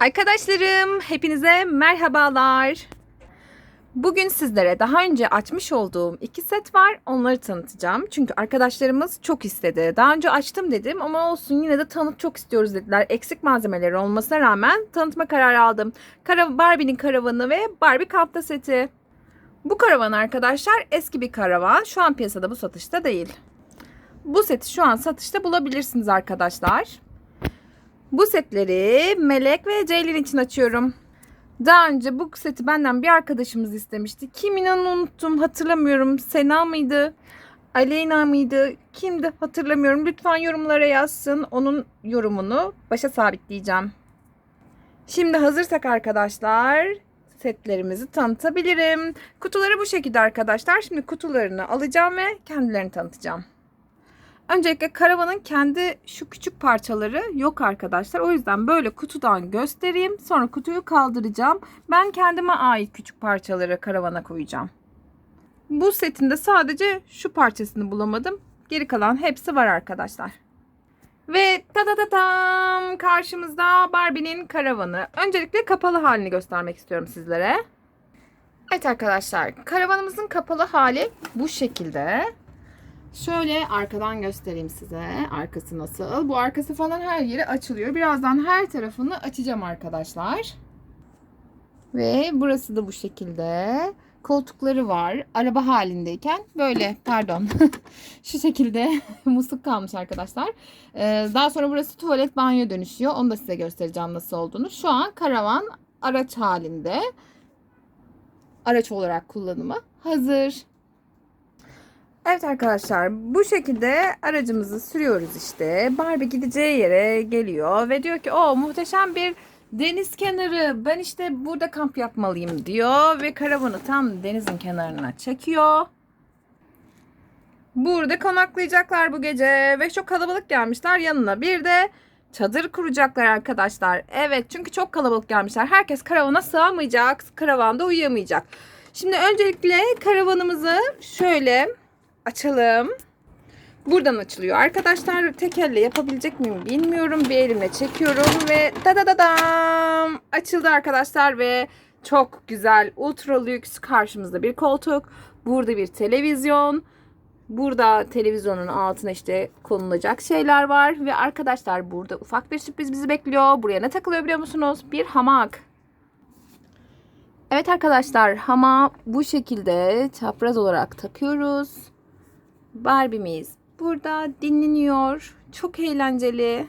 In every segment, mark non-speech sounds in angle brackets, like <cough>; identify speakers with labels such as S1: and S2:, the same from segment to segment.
S1: Arkadaşlarım, hepinize merhabalar. Bugün sizlere daha önce açmış olduğum iki set var. Onları tanıtacağım. Çünkü arkadaşlarımız çok istedi. Daha önce açtım dedim ama olsun yine de tanıt çok istiyoruz dediler. Eksik malzemeleri olmasına rağmen tanıtma kararı aldım. Barbie'nin karavanı ve Barbie kampta seti. Bu karavan arkadaşlar eski bir karavan. Şu an piyasada bu satışta değil. Bu seti şu an satışta bulabilirsiniz arkadaşlar. Bu setleri Melek ve Ceylin için açıyorum. Daha önce bu seti benden bir arkadaşımız istemişti. Kim inanın unuttum hatırlamıyorum. Sena mıydı? Aleyna mıydı? Kimdi hatırlamıyorum. Lütfen yorumlara yazsın. Onun yorumunu başa sabitleyeceğim. Şimdi hazırsak arkadaşlar setlerimizi tanıtabilirim. Kutuları bu şekilde arkadaşlar. Şimdi kutularını alacağım ve kendilerini tanıtacağım. Öncelikle karavanın kendi şu küçük parçaları yok arkadaşlar. O yüzden böyle kutudan göstereyim. Sonra kutuyu kaldıracağım. Ben kendime ait küçük parçaları karavana koyacağım. Bu setinde sadece şu parçasını bulamadım. Geri kalan hepsi var arkadaşlar. Ve ta ta ta tam karşımızda Barbie'nin karavanı. Öncelikle kapalı halini göstermek istiyorum sizlere. Evet arkadaşlar karavanımızın kapalı hali bu şekilde. Şöyle arkadan göstereyim size. Arkası nasıl? Bu arkası falan her yeri açılıyor. Birazdan her tarafını açacağım arkadaşlar. Ve burası da bu şekilde. Koltukları var. Araba halindeyken böyle pardon. <laughs> Şu şekilde <laughs> musluk kalmış arkadaşlar. Ee, daha sonra burası tuvalet banyo dönüşüyor. Onu da size göstereceğim nasıl olduğunu. Şu an karavan araç halinde. Araç olarak kullanımı hazır. Evet arkadaşlar bu şekilde aracımızı sürüyoruz işte. Barbie gideceği yere geliyor ve diyor ki o muhteşem bir deniz kenarı ben işte burada kamp yapmalıyım diyor ve karavanı tam denizin kenarına çekiyor. Burada konaklayacaklar bu gece ve çok kalabalık gelmişler yanına bir de çadır kuracaklar arkadaşlar. Evet çünkü çok kalabalık gelmişler. Herkes karavana sığamayacak, karavanda uyuyamayacak. Şimdi öncelikle karavanımızı şöyle açalım. Buradan açılıyor. Arkadaşlar tek elle yapabilecek miyim bilmiyorum. Bir elimle çekiyorum ve da da da dam açıldı arkadaşlar ve çok güzel ultra lüks karşımızda bir koltuk. Burada bir televizyon. Burada televizyonun altına işte konulacak şeyler var ve arkadaşlar burada ufak bir sürpriz bizi bekliyor. Buraya ne takılıyor biliyor musunuz? Bir hamak. Evet arkadaşlar hama bu şekilde çapraz olarak takıyoruz. Barbie'miz burada dinleniyor. Çok eğlenceli.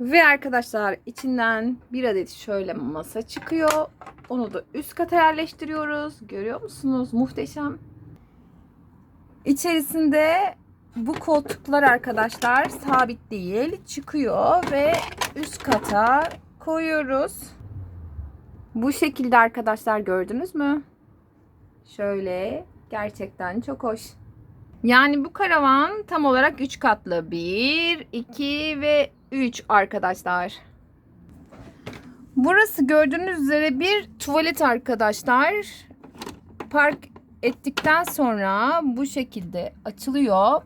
S1: Ve arkadaşlar içinden bir adet şöyle masa çıkıyor. Onu da üst kata yerleştiriyoruz. Görüyor musunuz? Muhteşem. İçerisinde bu koltuklar arkadaşlar sabit değil. Çıkıyor ve üst kata koyuyoruz. Bu şekilde arkadaşlar gördünüz mü? Şöyle gerçekten çok hoş. Yani bu karavan tam olarak 3 katlı. 1, 2 ve 3 arkadaşlar. Burası gördüğünüz üzere bir tuvalet arkadaşlar. Park ettikten sonra bu şekilde açılıyor.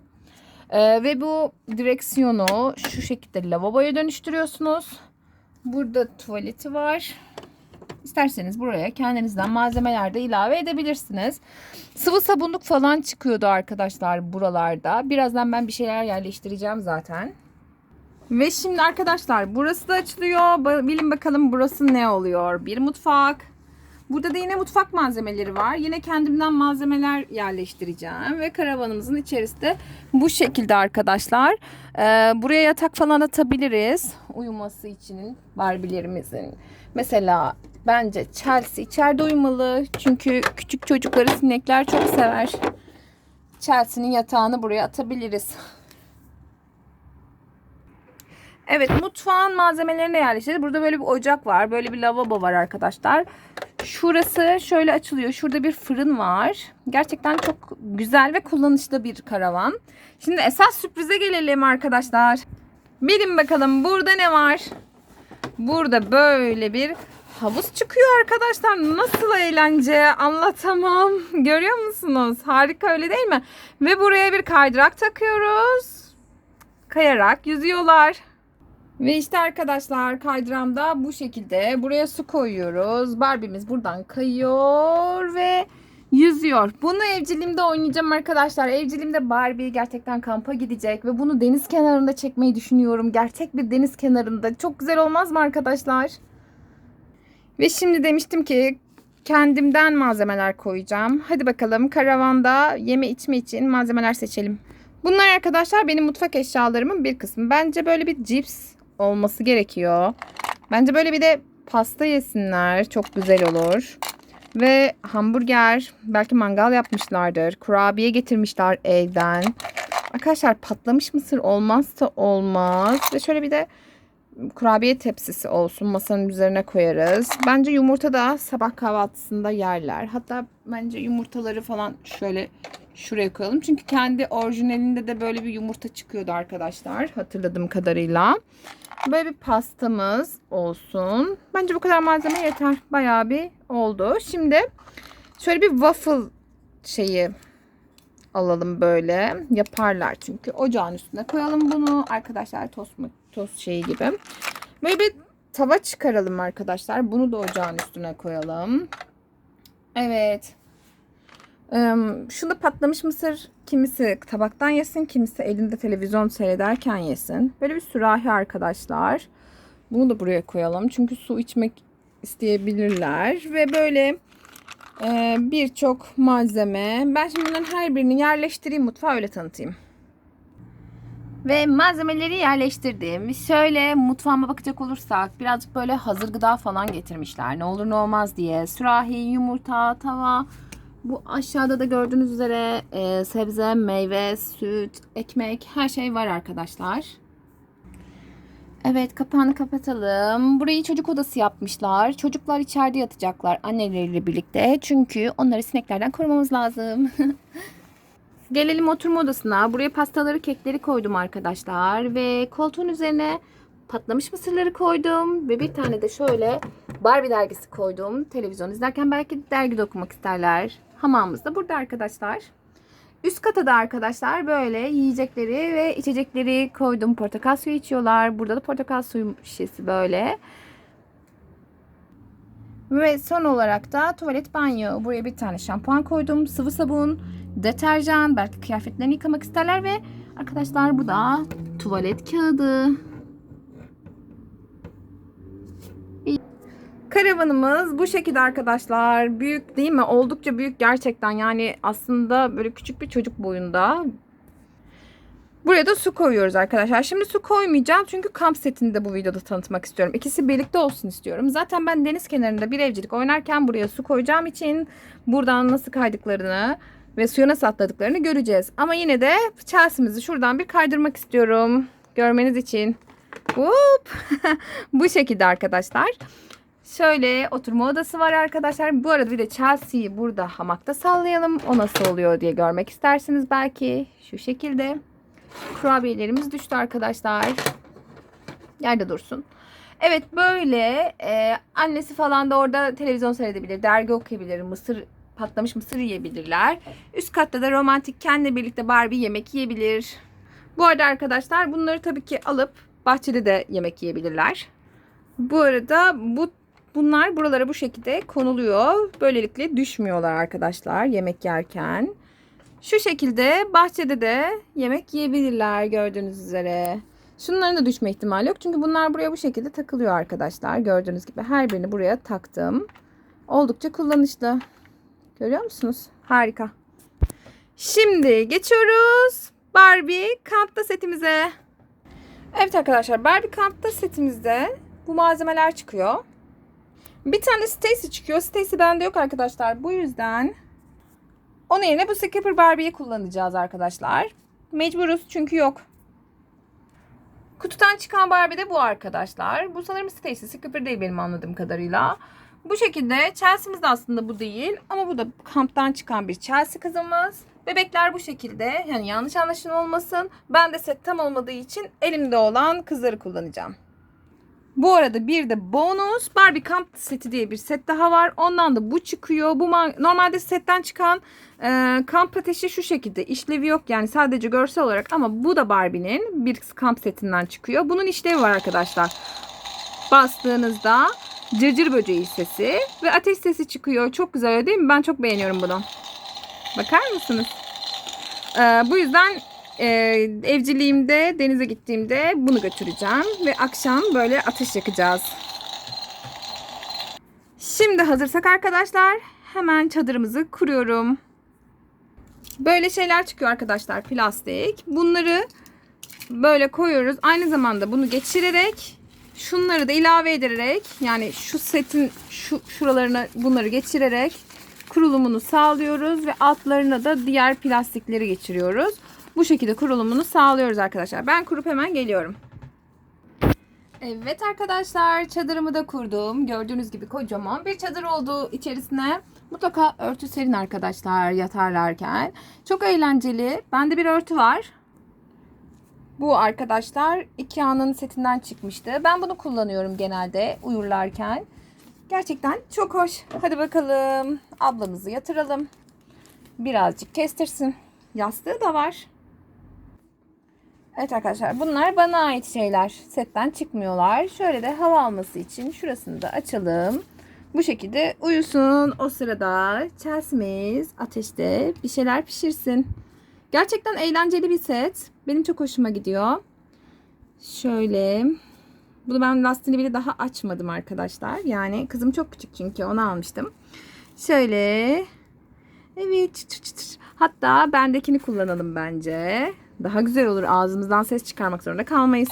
S1: Ee, ve bu direksiyonu şu şekilde lavaboya dönüştürüyorsunuz. Burada tuvaleti var. İsterseniz buraya kendinizden malzemeler de ilave edebilirsiniz. Sıvı sabunluk falan çıkıyordu arkadaşlar buralarda. Birazdan ben bir şeyler yerleştireceğim zaten. Ve şimdi arkadaşlar burası da açılıyor. Bilin bakalım burası ne oluyor? Bir mutfak. Burada da yine mutfak malzemeleri var. Yine kendimden malzemeler yerleştireceğim. Ve karavanımızın içerisi de bu şekilde arkadaşlar. Ee, buraya yatak falan atabiliriz. Uyuması için Barbie'lerimizin. Mesela bence Chelsea içeride uyumalı. Çünkü küçük çocukları sinekler çok sever. Chelsea'nin yatağını buraya atabiliriz. Evet mutfağın malzemelerini yerleştirdik. Burada böyle bir ocak var. Böyle bir lavabo var arkadaşlar. Şurası şöyle açılıyor. Şurada bir fırın var. Gerçekten çok güzel ve kullanışlı bir karavan. Şimdi esas sürprize gelelim arkadaşlar. Bilin bakalım burada ne var? Burada böyle bir havuz çıkıyor arkadaşlar. Nasıl eğlence anlatamam. <laughs> Görüyor musunuz? Harika öyle değil mi? Ve buraya bir kaydırak takıyoruz. Kayarak yüzüyorlar. Ve işte arkadaşlar kaydıramda bu şekilde buraya su koyuyoruz. Barbie'miz buradan kayıyor ve yüzüyor. Bunu evciliğimde oynayacağım arkadaşlar. Evciliğimde Barbie gerçekten kampa gidecek ve bunu deniz kenarında çekmeyi düşünüyorum. Gerçek bir deniz kenarında. Çok güzel olmaz mı arkadaşlar? Ve şimdi demiştim ki kendimden malzemeler koyacağım. Hadi bakalım karavanda yeme içme için malzemeler seçelim. Bunlar arkadaşlar benim mutfak eşyalarımın bir kısmı. Bence böyle bir cips olması gerekiyor. Bence böyle bir de pasta yesinler. Çok güzel olur. Ve hamburger. Belki mangal yapmışlardır. Kurabiye getirmişler evden. Arkadaşlar patlamış mısır olmazsa olmaz. Ve şöyle bir de kurabiye tepsisi olsun. Masanın üzerine koyarız. Bence yumurta da sabah kahvaltısında yerler. Hatta bence yumurtaları falan şöyle şuraya koyalım. Çünkü kendi orijinalinde de böyle bir yumurta çıkıyordu arkadaşlar. Hatırladığım kadarıyla. Böyle bir pastamız olsun. Bence bu kadar malzeme yeter. Bayağı bir oldu. Şimdi şöyle bir waffle şeyi alalım böyle. Yaparlar çünkü. Ocağın üstüne koyalım bunu. Arkadaşlar tost tost şeyi gibi. Böyle bir tava çıkaralım arkadaşlar. Bunu da ocağın üstüne koyalım. Evet. Şunu patlamış mısır kimisi tabaktan yesin, kimisi elinde televizyon seyrederken yesin. Böyle bir sürahi arkadaşlar. Bunu da buraya koyalım. Çünkü su içmek isteyebilirler. Ve böyle e, birçok malzeme. Ben şimdi bunların her birini yerleştireyim mutfağa öyle tanıtayım. Ve malzemeleri yerleştirdim. Şöyle mutfağıma bakacak olursak birazcık böyle hazır gıda falan getirmişler. Ne olur ne olmaz diye. Sürahi, yumurta, tava. Bu aşağıda da gördüğünüz üzere e, sebze, meyve, süt, ekmek her şey var arkadaşlar. Evet kapağını kapatalım. Burayı çocuk odası yapmışlar. Çocuklar içeride yatacaklar anneleriyle birlikte. Çünkü onları sineklerden korumamız lazım. <laughs> Gelelim oturma odasına. Buraya pastaları, kekleri koydum arkadaşlar. Ve koltuğun üzerine patlamış mısırları koydum. Ve bir tane de şöyle Barbie dergisi koydum. Televizyon izlerken belki dergi de okumak isterler. Hamamımız da burada arkadaşlar. Üst kata da arkadaşlar böyle yiyecekleri ve içecekleri koydum. Portakal suyu içiyorlar. Burada da portakal suyu şişesi böyle. Ve son olarak da tuvalet banyo. Buraya bir tane şampuan koydum. Sıvı sabun, deterjan, belki kıyafetlerini yıkamak isterler ve arkadaşlar bu da tuvalet kağıdı. Karavanımız bu şekilde arkadaşlar. Büyük değil mi? Oldukça büyük gerçekten. Yani aslında böyle küçük bir çocuk boyunda. Buraya da su koyuyoruz arkadaşlar. Şimdi su koymayacağım çünkü kamp setini de bu videoda tanıtmak istiyorum. İkisi birlikte olsun istiyorum. Zaten ben deniz kenarında bir evcilik oynarken buraya su koyacağım için buradan nasıl kaydıklarını ve suya nasıl atladıklarını göreceğiz. Ama yine de Chelsea'mizi şuradan bir kaydırmak istiyorum. Görmeniz için. Hop. <laughs> bu şekilde arkadaşlar. Şöyle oturma odası var arkadaşlar. Bu arada bir de Chelsea'yi burada hamakta sallayalım. O nasıl oluyor diye görmek istersiniz belki. Şu şekilde. Kurabiyelerimiz düştü arkadaşlar. Yerde dursun. Evet böyle e, annesi falan da orada televizyon seyredebilir, dergi okuyabilir, mısır patlamış mısır yiyebilirler. Üst katta da romantik kendi birlikte Barbie yemek yiyebilir. Bu arada arkadaşlar bunları tabii ki alıp bahçede de yemek yiyebilirler. Bu arada bu bunlar buralara bu şekilde konuluyor. Böylelikle düşmüyorlar arkadaşlar yemek yerken. Şu şekilde bahçede de yemek yiyebilirler gördüğünüz üzere. Şunların da düşme ihtimali yok. Çünkü bunlar buraya bu şekilde takılıyor arkadaşlar. Gördüğünüz gibi her birini buraya taktım. Oldukça kullanışlı. Görüyor musunuz? Harika. Şimdi geçiyoruz Barbie kampta setimize. Evet arkadaşlar Barbie kampta setimizde bu malzemeler çıkıyor. Bir tane Stacy çıkıyor. Stacy bende yok arkadaşlar. Bu yüzden onun yerine bu Skipper Barbie'yi kullanacağız arkadaşlar. Mecburuz çünkü yok. Kutudan çıkan Barbie de bu arkadaşlar. Bu sanırım Stacy. Skipper değil benim anladığım kadarıyla. Bu şekilde Chelsea'miz de aslında bu değil. Ama bu da kamptan çıkan bir Chelsea kızımız. Bebekler bu şekilde. Yani yanlış anlaşılma olmasın. Ben de set tam olmadığı için elimde olan kızları kullanacağım. Bu arada bir de bonus Barbie kamp seti diye bir set daha var. Ondan da bu çıkıyor. Bu ma- normalde setten çıkan e, kamp ateşi şu şekilde işlevi yok yani sadece görsel olarak ama bu da Barbie'nin bir kamp setinden çıkıyor. Bunun işlevi var arkadaşlar. Bastığınızda cırcır böceği sesi ve ateş sesi çıkıyor. Çok güzel değil mi? Ben çok beğeniyorum bunu. Bakar mısınız? Ee, bu yüzden e, evciliğimde denize gittiğimde bunu götüreceğim ve akşam böyle ateş yakacağız. Şimdi hazırsak arkadaşlar hemen çadırımızı kuruyorum. Böyle şeyler çıkıyor arkadaşlar plastik. Bunları böyle koyuyoruz. Aynı zamanda bunu geçirerek şunları da ilave ederek yani şu setin şu şuralarına bunları geçirerek kurulumunu sağlıyoruz ve altlarına da diğer plastikleri geçiriyoruz. Bu şekilde kurulumunu sağlıyoruz arkadaşlar. Ben kurup hemen geliyorum. Evet arkadaşlar çadırımı da kurdum. Gördüğünüz gibi kocaman bir çadır oldu. İçerisine mutlaka örtü serin arkadaşlar yatarlarken. Çok eğlenceli. Bende bir örtü var. Bu arkadaşlar Ikea'nın setinden çıkmıştı. Ben bunu kullanıyorum genelde uyurlarken. Gerçekten çok hoş. Hadi bakalım ablamızı yatıralım. Birazcık kestirsin. Yastığı da var. Evet arkadaşlar bunlar bana ait şeyler. Setten çıkmıyorlar. Şöyle de hava alması için şurasını da açalım. Bu şekilde uyusun. O sırada Chelsea'miz ateşte bir şeyler pişirsin. Gerçekten eğlenceli bir set. Benim çok hoşuma gidiyor. Şöyle. Bunu ben lastiğini bile daha açmadım arkadaşlar. Yani kızım çok küçük çünkü onu almıştım. Şöyle. Evet. çıtır çıtır. Hatta bendekini kullanalım bence. Daha güzel olur. Ağzımızdan ses çıkarmak zorunda kalmayız.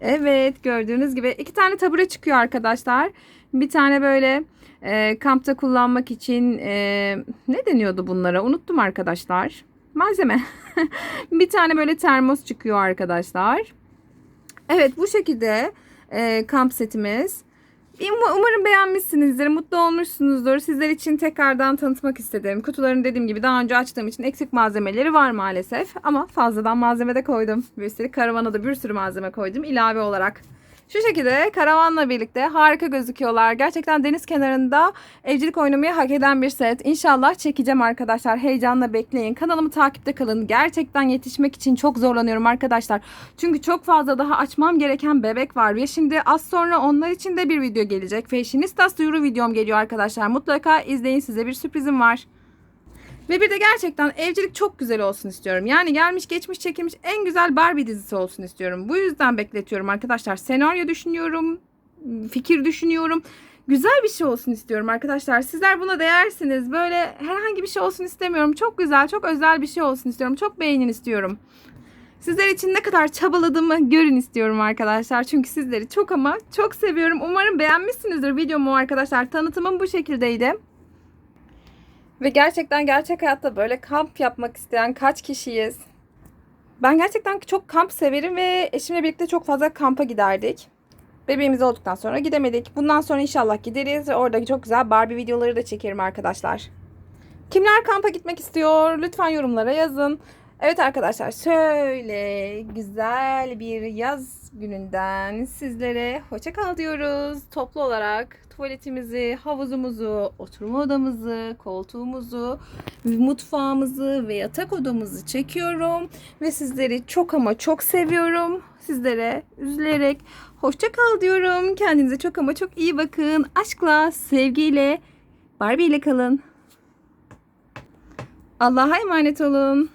S1: Evet gördüğünüz gibi iki tane tabure çıkıyor arkadaşlar. Bir tane böyle e, kampta kullanmak için e, ne deniyordu bunlara unuttum arkadaşlar. Malzeme. <laughs> bir tane böyle termos çıkıyor arkadaşlar. Evet bu şekilde e, kamp setimiz. Um- Umarım beğenmişsinizdir, mutlu olmuşsunuzdur. Sizler için tekrardan tanıtmak istedim. Kutularını dediğim gibi daha önce açtığım için eksik malzemeleri var maalesef. Ama fazladan malzeme de koydum. Sürü karavana da bir sürü malzeme koydum ilave olarak. Şu şekilde karavanla birlikte harika gözüküyorlar. Gerçekten deniz kenarında evcilik oynamayı hak eden bir set. İnşallah çekeceğim arkadaşlar. Heyecanla bekleyin. Kanalımı takipte kalın. Gerçekten yetişmek için çok zorlanıyorum arkadaşlar. Çünkü çok fazla daha açmam gereken bebek var. Ve şimdi az sonra onlar için de bir video gelecek. Fashionistas duyuru videom geliyor arkadaşlar. Mutlaka izleyin size bir sürprizim var. Ve bir de gerçekten evcilik çok güzel olsun istiyorum. Yani gelmiş geçmiş çekilmiş en güzel Barbie dizisi olsun istiyorum. Bu yüzden bekletiyorum arkadaşlar. Senaryo düşünüyorum, fikir düşünüyorum. Güzel bir şey olsun istiyorum arkadaşlar. Sizler buna değersiniz. Böyle herhangi bir şey olsun istemiyorum. Çok güzel, çok özel bir şey olsun istiyorum. Çok beğenin istiyorum. Sizler için ne kadar çabaladığımı görün istiyorum arkadaşlar. Çünkü sizleri çok ama çok seviyorum. Umarım beğenmişsinizdir videomu arkadaşlar. Tanıtımım bu şekildeydi. Ve gerçekten gerçek hayatta böyle kamp yapmak isteyen kaç kişiyiz? Ben gerçekten çok kamp severim ve eşimle birlikte çok fazla kampa giderdik. Bebeğimiz olduktan sonra gidemedik. Bundan sonra inşallah gideriz ve oradaki çok güzel Barbie videoları da çekerim arkadaşlar. Kimler kampa gitmek istiyor? Lütfen yorumlara yazın. Evet arkadaşlar şöyle güzel bir yaz gününden sizlere hoşça kal diyoruz. Toplu olarak tuvaletimizi, havuzumuzu, oturma odamızı, koltuğumuzu, mutfağımızı ve yatak odamızı çekiyorum. Ve sizleri çok ama çok seviyorum. Sizlere üzülerek hoşça kal diyorum. Kendinize çok ama çok iyi bakın. Aşkla, sevgiyle, Barbie ile kalın. Allah'a emanet olun.